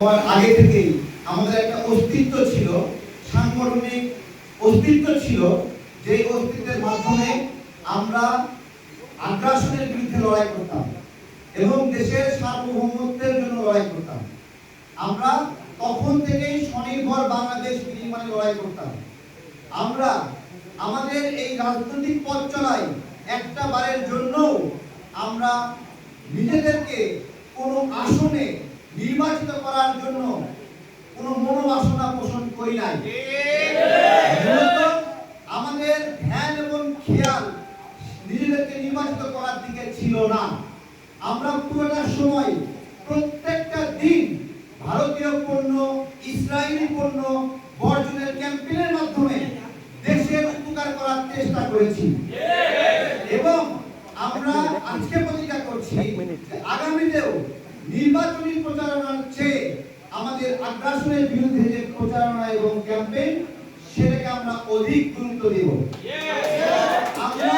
হওয়ার আগে থেকেই আমাদের একটা অস্তিত্ব ছিল, সাংগঠনিক অস্তিত্ব ছিল যে অস্তিত্বের মাধ্যমে আমরা আগ্রাসনের বিরুদ্ধে লড়াই করতাম এবং দেশের সার্বভৌমত্বের জন্য লড়াই করতাম। আমরা তখন থেকেই স্বনির্ভর বাংলাদেশ বিনির্মাণে লড়াই করতাম। আমরা আমাদের এই রাজনৈতিক পথ চলায় একটা বারের জন্য আমরা নিজেদেরকে কোনো আসনে নির্বাচিত করার জন্য কোনো মনোবাসনা পোষণ করি নাই। আমাদের ধ্যান এবং খেয়াল নিজেদেরকে নির্বাচিত করার দিকে ছিল না। আমরা পুরোটা সময় প্রত্যেকটা দিন ভারতীয় পণ্য ইসরায়েলি পণ্য বর্জনের ক্যাম্পেইনের মাধ্যমে দেশের উপকার করার চেষ্টা করেছি। এবং আমরা আজকে প্রতিজ্ঞা করছি, আগামীতেও নির্বাচনী প্রচারণার চেয়ে আমাদের আগ্রাসনের বিরুদ্ধে যে প্রচারণা এবং ক্যাম্পেইন, সেটাকে আমরা অধিক গুরুত্ব দেব। আমরা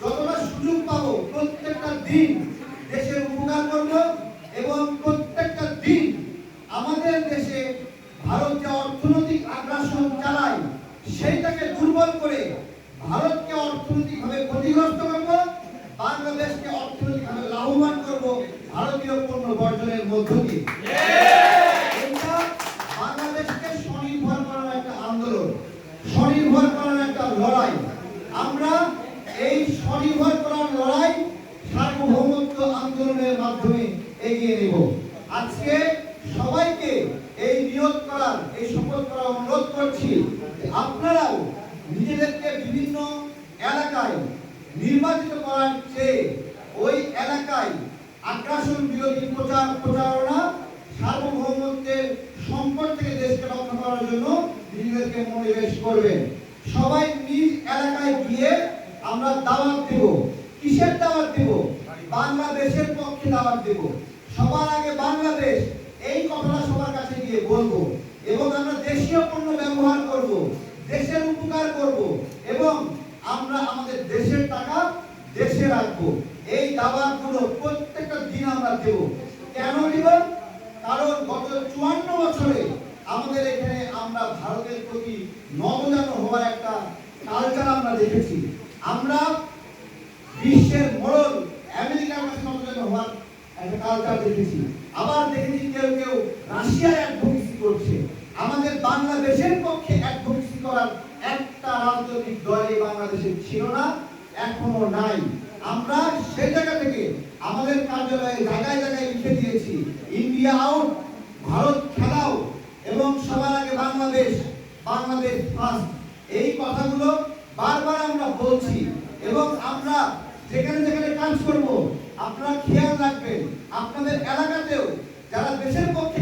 যতটা সুযোগ পাবো প্রত্যেকটা দিন দেশের উপকার করব এবং প্রত্যেকটা দিন আমাদের দেশে ভারত যে অর্থনৈতিক আগ্রাসন চালায়, সেইটাকে দুর্বল করে ভারতকে অর্থনৈতিকভাবে ক্ষতিগ্রস্ত করব, বাংলাদেশকে অর্থনৈতিকভাবে পণ্য বর্জনের মধ্য দিয়ে। বাংলাদেশকে স্বনির্ভর করার একটা আন্দোলন, স্বনির্ভর করার একটা লড়াই। আমরা এই স্বনির্ভর করার লড়াই সার্বভৌমত্ব আন্দোলনের মাধ্যমে এগিয়ে নেব। আজকে সবাইকে এই নিয়োগ করার, এই শপথ করার অনুরোধ করছি, আপনারাও নিজেদেরকে বিভিন্ন এলাকায় নির্বাচিত করার চেয়ে ওই এলাকায় আগ্রাসন, বিরোধী প্রচার, প্রচারণা, সার্বভৌমত্বের সংকট থেকে দেশকে রক্ষা করার জন্য নিজেদেরকে মনোনিবেশ করবেন। সবাই নিজ এলাকায় গিয়ে আমরা দাওয়াত দেব। কিসের দাওয়াত দেব? বাংলাদেশের পক্ষে দাওয়াত দেব। সবার আগে বাংলাদেশ, এই কথাটা সবার কাছে গিয়ে বলব। এবং আমরা দেশীয় পণ্য ব্যবহার করব, দেশের উপকার করব এবং আমরা আমাদের দেশের টাকা দেশে রাখব এই দাবাগুলো প্রত্যেকটা দিন আমরা দেব। কেন দিব? কারণ গত চুয়ান্ন বছরে আমাদের এখানে আমরা ভারতের প্রতি নবজানো হওয়ার একটা কালচার আমরা দেখেছি। আমরা বিশ্বের মোড়ল আমেরিকার কাছে নবজানো হওয়ার একটা কালচার দেখেছি। আবার দেখেছি কেউ কেউ রাশিয়ার অ্যাডভোকেসি করছে। আমাদের বাংলাদেশের পক্ষে অ্যাডভোকেসি করার একটা রাজনৈতিক দল এই বাংলাদেশে ছিল না। এখনও নাই। আমরা সেই জায়গা থেকে আমাদের কার্যালয়ে জায়গায় জায়গায় লিখে দিয়েছি, ইন্ডিয়া আউট, ভারত খেলাও এবং সবার আগে বাংলাদেশ বাংলাদেশ ফার্স্ট এই কথাগুলো বারবার আমরা বলছি এবং আমরা যেখানে যেখানে কাজ করব, আপনারা খেয়াল রাখবেন, আপনাদের এলাকাতেও যারা দেশের পক্ষে